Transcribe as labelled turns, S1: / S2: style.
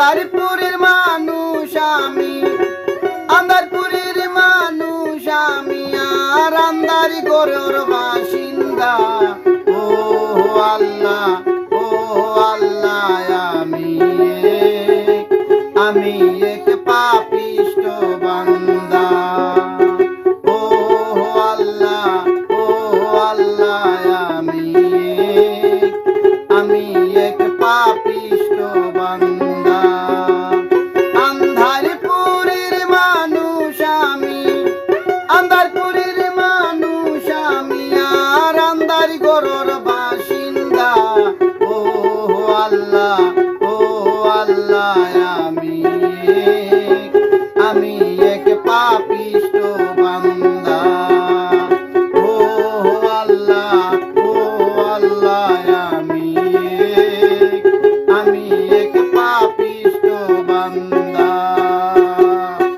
S1: আন্দারপুরের মানুষ আমি, আন্দারপুরের মানুষ আমি, আর আন্দারি গরুর বাসিন্দা। ও আল্লাহ ও আল্লাহ, আমি আমি এক পাপিষ্ট বান্দা। ও আল্লাহ ও আল্লাহ, আমি আমি এক পাপিষ্ট বাসিন্দা। ও আল্লাহ আমি আমি পাপিষ্ট বান্দা। ও আল্লাহ আমি আমি এক পাপিষ্ট বান্দা।